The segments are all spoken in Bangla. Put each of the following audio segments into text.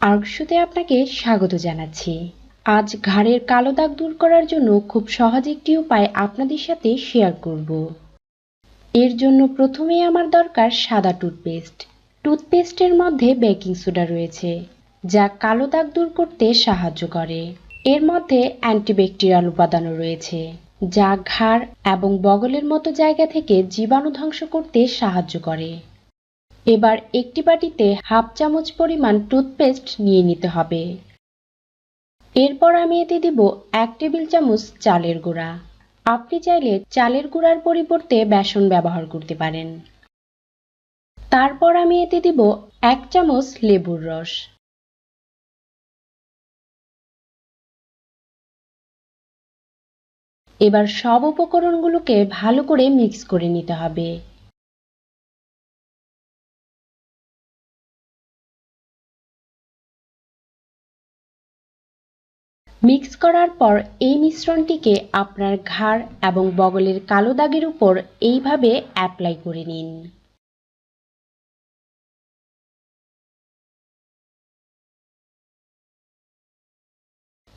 আর্কশুতে আপনাকে স্বাগত জানাচ্ছি। আজ ঘাড়ের কালো দাগ দূর করার জন্য খুব সহজ একটি উপায় আপনাদের সাথে শেয়ার করব। এর জন্য প্রথমেই আমার দরকার সাদা টুথপেস্ট। টুথপেস্টের মধ্যে বেকিং সোডা রয়েছে, যা কালো দাগ দূর করতে সাহায্য করে। এর মধ্যে অ্যান্টিব্যাকটেরিয়াল উপাদানও রয়েছে, যা ঘাড় এবং বগলের মতো জায়গা থেকে জীবাণু ধ্বংস করতে সাহায্য করে। এবার একটি বাটিতে হাফ চামচ পরিমাণ টুথপেস্ট নিয়ে নিতে হবে। এরপর আমি এতে দিব এক টেবিল চামচ চালের গুঁড়া। আপনি চাইলে চালের গুঁড়ার পরিবর্তে বেসন ব্যবহার করতে পারেন। তারপর আমি এতে দিব এক চামচ লেবুর রস। এবার সব উপকরণগুলোকে ভালো করে মিক্স করে নিতে হবে। মিক্স করার পর এই মিশ্রণটিকে আপনার ঘাড় এবং বগলের কালো দাগের উপর এইভাবে অ্যাপ্লাই করে নিন।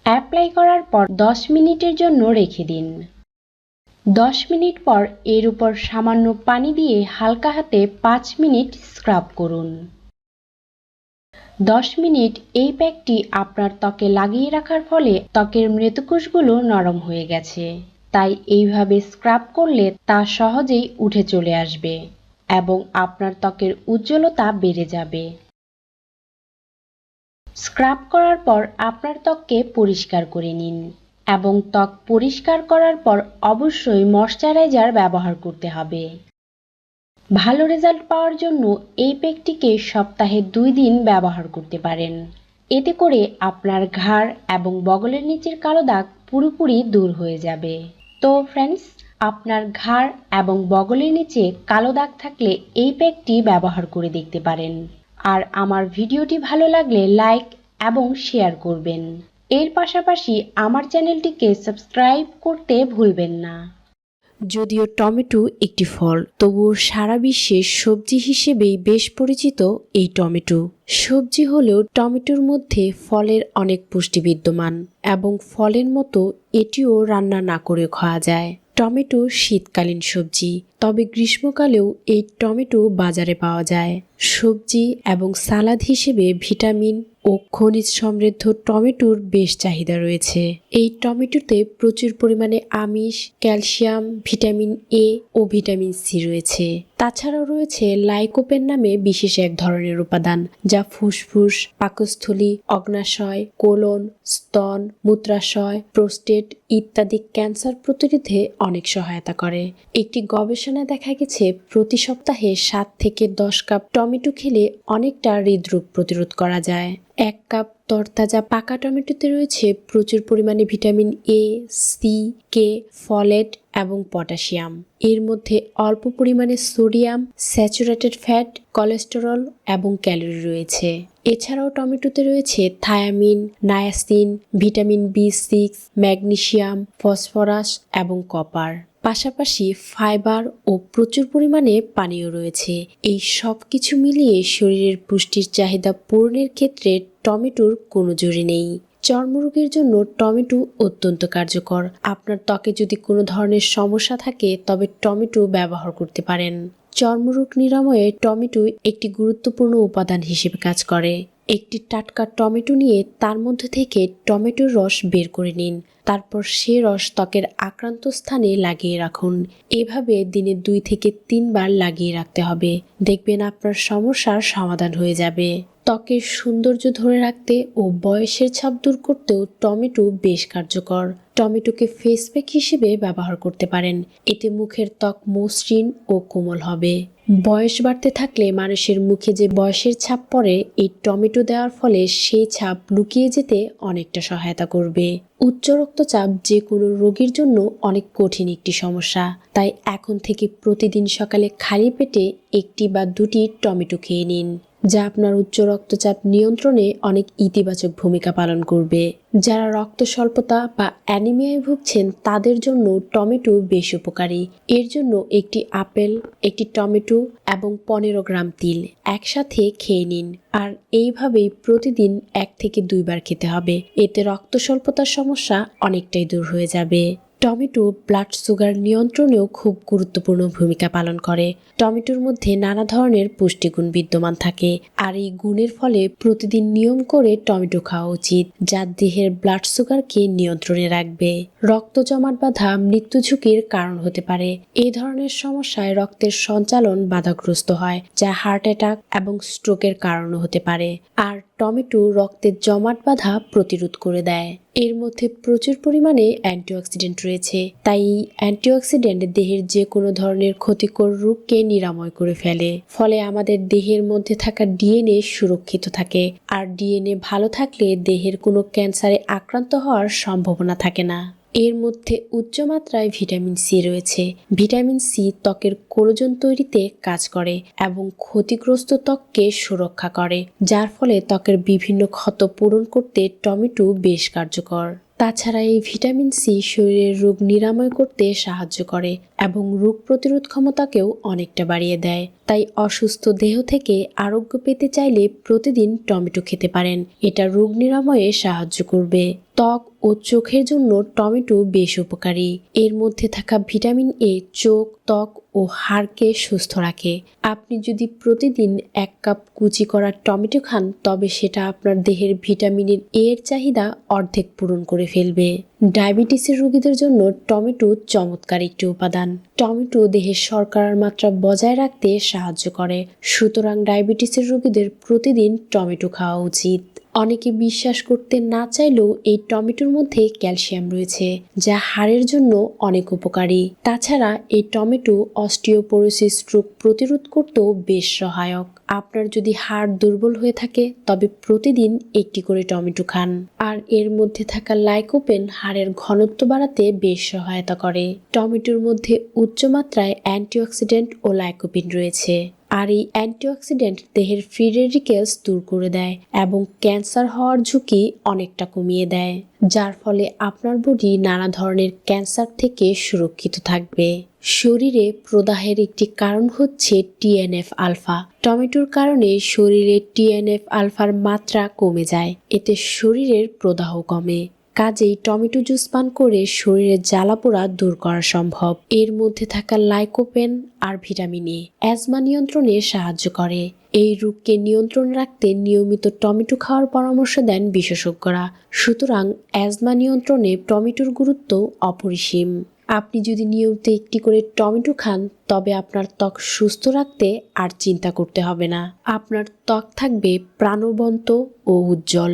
অ্যাপ্লাই করার পর দশ মিনিটের জন্য রেখে দিন। দশ মিনিট পর এর উপর সামান্য পানি দিয়ে হালকা হাতে পাঁচ মিনিট স্ক্রাব করুন। দশ মিনিট এই প্যাকটি আপনার ত্বকে লাগিয়ে রাখার ফলে ত্বকের মৃতকোষগুলো নরম হয়ে গেছে। তাই এইভাবে স্ক্রাব করলে তা সহজেই উঠে চলে আসবে এবং আপনার ত্বকের উজ্জ্বলতা বেড়ে যাবে। স্ক্রাব করার পর আপনার ত্বককে পরিষ্কার করে নিন এবং ত্বক পরিষ্কার করার পর অবশ্যই ময়শ্চারাইজার ব্যবহার করতে হবে। ভালো রেজাল্ট পাওয়ার জন্য এই প্যাকটিকে সপ্তাহে দুই দিন ব্যবহার করতে পারেন। এতে করে আপনার ঘাড় এবং বগলের নিচের কালো দাগ পুরোপুরি দূর হয়ে যাবে। তো ফ্রেন্ডস আপনার ঘাড় এবং বগলের নিচে কালো দাগ থাকলে এই প্যাকটি ব্যবহার করে দেখতে পারেন। আর আমার ভিডিওটি ভালো লাগলে লাইক এবং শেয়ার করবেন। এর পাশাপাশি আমার চ্যানেলটিকে সাবস্ক্রাইব করতে ভুলবেন না। যদিও টমেটো একটি ফল, তবুও সারা বিশ্বে সবজি হিসেবেই বেশ পরিচিত এই টমেটো। সবজি হলেও টমেটোর মধ্যে ফলের অনেক পুষ্টি বিদ্যমান এবং ফলের মতো এটিও রান্না না করে খাওয়া যায়। টমেটো শীতকালীন সবজি তবে গ্রীষ্মকালেও এই টমেটো বাজারে পাওয়া যায়। সবজি এবং সালাদ হিসেবে ভিটামিন ও খনিজ সমৃদ্ধ টমেটোর বেশ চাহিদা রয়েছে। এই টমেটোতে প্রচুর পরিমাণে আমিষ, ক্যালসিয়াম, ভিটামিন এ ও ভিটামিন সি রয়েছে। তাছাড়াও রয়েছে লাইকোপেন নামে বিশেষ এক ধরনের উপাদান, যা ফুসফুস, পাকস্থলী, অগ্নাশয়, কোলন, স্তন, মূত্রাশয়, প্রোস্টেট ইত্যাদি ক্যান্সার প্রতিরোধে অনেক সহায়তা করে। একটি গবেষণায় দেখা গেছে, প্রতি সপ্তাহে সাত থেকে দশ কাপ টমেটো খেলে অনেকটা হৃদরোগ প্রতিরোধ করা যায়। এক কাপ তরতাজা পাকা টমেটোতে রয়েছে প্রচুর পরিমাণে vitamin A C K folate এবং পটাশিয়াম। এর মধ্যে অল্প পরিমাণে সোডিয়াম, স্যাচুরেটেড ফ্যাট, কোলেস্টেরল এবং ক্যালোরি রয়েছে। এছাড়াও টমেটোতে রয়েছে thiamine, niacin, vitamin B six magnesium phosphorus এবং কপার। পাশাপাশি ফাইবার ও প্রচুর পরিমাণে পানীয় রয়েছে। এই সব কিছু মিলিয়ে শরীরের পুষ্টির চাহিদা পূরণের ক্ষেত্রে টমেটোর কোনো জোরে নেই। চর্মরোগের জন্য টমেটো অত্যন্ত কার্যকর। আপনার ত্বকে যদি কোনো ধরনের সমস্যা থাকে, তবে টমেটো ব্যবহার করতে পারেন। চর্মরোগ নিরাময়ে টমেটো একটি গুরুত্বপূর্ণ উপাদান হিসেবে কাজ করে। একটি টাটকা টমেটো নিয়ে তার মধ্যে থেকে টমেটোর রস বের করে নিন। তারপর সে রস ত্বকের আক্রান্ত স্থানে লাগিয়ে রাখুন। এভাবে দিনে দুই থেকে তিনবার লাগিয়ে রাখতে হবে। দেখবেন আপনার সমস্যার সমাধান হয়ে যাবে। ত্বকের সৌন্দর্য ধরে রাখতে ও বয়সের ছাপ দূর করতেও টমেটো বেশ কার্যকর। টমেটোকে ফেস প্যাক হিসেবে ব্যবহার করতে পারেন। এতে মুখের ত্বক মসৃণ ও কোমল হবে। বয়স বাড়তে থাকলে মানুষের মুখে যে বয়সের ছাপ পড়ে, এই টমেটো দেওয়ার ফলে সেই ছাপ লুকিয়ে যেতে অনেকটা সহায়তা করবে। উচ্চ রক্তচাপ যে কোনো রোগীর জন্য অনেক কঠিন একটি সমস্যা। তাই এখন থেকে প্রতিদিন সকালে খালি পেটে একটি বা দুটি টমেটো খেয়ে নিন। যা আপনার উচ্চ রক্তচাপ নিয়ন্ত্রণে অনেক ইতিবাচক ভূমিকা পালন করবে। যারা রক্ত স্বল্পতা বা অ্যানিমিয়ায় ভুগছেন, তাদের জন্য টমেটো বেশ উপকারী। এর জন্য একটি আপেল, একটি টমেটো এবং পনেরো গ্রাম তিল একসাথে খেয়ে নিন। আর এইভাবেই প্রতিদিন এক থেকে দুইবার খেতে হবে। এতে রক্ত স্বল্পতার সমস্যা অনেকটাই দূর হয়ে যাবে। টমেটো ব্লাড সুগার নিয়ন্ত্রণেও খুব গুরুত্বপূর্ণ ভূমিকা পালন করে। টমেটোর মধ্যে নানা ধরনের পুষ্টিগুণ বিদ্যমান থাকে আর এই গুণের ফলে প্রতিদিন নিয়ম করে টমেটো খাওয়া উচিত, যা দেহের ব্লাড সুগারকে নিয়ন্ত্রণে রাখবে। রক্ত জমাট বাঁধা মৃত্যু ঝুঁকির কারণ হতে পারে। এ ধরনের সমস্যায় রক্তের সঞ্চালন বাধাগ্রস্ত হয়, যা হার্ট অ্যাটাক এবং স্ট্রোকের কারণও হতে পারে। আর টমেটো রক্তের জমাট বাঁধা প্রতিরোধ করে দেয়। এর মধ্যে প্রচুর পরিমাণে অ্যান্টিঅক্সিডেন্ট রয়েছে। তাই অ্যান্টিঅক্সিডেন্ট দেহের যে কোনো ধরনের ক্ষতিকর রোগকে নিরাময় করে ফেলে। ফলে আমাদের দেহের মধ্যে থাকা ডিএনএ সুরক্ষিত থাকে। আর ডিএনএ ভালো থাকলে দেহের কোনো ক্যান্সারে আক্রান্ত হওয়ার সম্ভাবনা থাকে না। এর মধ্যে উচ্চমাত্রায় ভিটামিন সি রয়েছে। ভিটামিন সি ত্বকের কোলোজন তৈরিতে কাজ করে এবং ক্ষতিগ্রস্ত ত্বককে সুরক্ষা করে, যার ফলে ত্বকের বিভিন্ন ক্ষত পূরণ করতে টমেটো বেশ কার্যকর। তাছাড়া এই ভিটামিন সি শরীরের রোগ নিরাময় করতে সাহায্য করে এবং রোগ প্রতিরোধ ক্ষমতাকেও অনেকটা বাড়িয়ে দেয়। তাই অসুস্থ দেহ থেকে আরোগ্য পেতে চাইলে প্রতিদিন টমেটো খেতে পারেন। এটা রোগ নিরাময়ে সাহায্য করবে। ত্বক ও চোখের জন্য টমেটো বেশ উপকারী। এর মধ্যে থাকা ভিটামিন এ, চোখ, ত্বক ও হাড়কে সুস্থ রাখে। আপনি যদি প্রতিদিন এক কাপ কুচি করা টমেটো খান, তবে সেটা আপনার দেহের ভিটামিনের এর চাহিদা অর্ধেক পূরণ করে ফেলবে। ডায়াবেটিসের রোগীদের জন্য টমেটো চমৎকার একটি উপাদান। টমেটো দেহের শর্করার মাত্রা বজায় রাখতে সাহায্য করে। সুতরাং ডায়াবেটিসের রোগীদের প্রতিদিন টমেটো খাওয়া উচিত। অনেকে বিশ্বাস করতে না চাইলেও এই টমেটোর মধ্যে ক্যালসিয়াম রয়েছে, যা হাড়ের জন্য অনেক উপকারী। তাছাড়া এই টমেটো অস্টিওপোরোসিস রোগ প্রতিরোধ করতেও বেশ সহায়ক। আপনার যদি হাড় দুর্বল হয়ে থাকে, তবে প্রতিদিন একটি করে টমেটো খান। আর এর মধ্যে থাকা লাইকোপেন হাড়ের ঘনত্ব বাড়াতে বেশ সহায়তা করে। টমেটোর মধ্যে উচ্চমাত্রায় অ্যান্টিঅক্সিডেন্ট ও লাইকোপিন রয়েছে। আর এই অ্যান্টিঅক্সিডেন্ট দেহের ফ্রি রেডিকেলস দূর করে দেয় এবং ক্যান্সার হওয়ার ঝুঁকি অনেকটা কমিয়ে দেয়, যার ফলে আপনার বডি নানা ধরনের ক্যান্সার থেকে সুরক্ষিত থাকবে। শরীরে প্রদাহের একটি কারণ হচ্ছে টিএনএফ আলফা। টমেটোর কারণে শরীরে টিএনএফ আলফার মাত্রা কমে যায়, এতে শরীরের প্রদাহ কমে। কাজেই টমেটো জুস পান করে শরীরের জ্বালাপোড়া দূর করা সম্ভব। এর মধ্যে থাকা লাইকোপেন আর ভিটামিন এ অ্যাজমা নিয়ন্ত্রণে সাহায্য করে। এই রোগকে নিয়ন্ত্রণ রাখতে নিয়মিত টমেটো খাওয়ার পরামর্শ দেন বিশেষজ্ঞরা। সুতরাং অ্যাজমা নিয়ন্ত্রণে টমেটোর গুরুত্ব অপরিসীম। আপনি যদি নিয়মিত একটি করে টমেটো খান, তবে আপনার ত্বক সুস্থ রাখতে আর চিন্তা করতে হবে না। আপনার ত্বক থাকবে প্রাণবন্ত ও উজ্জ্বল।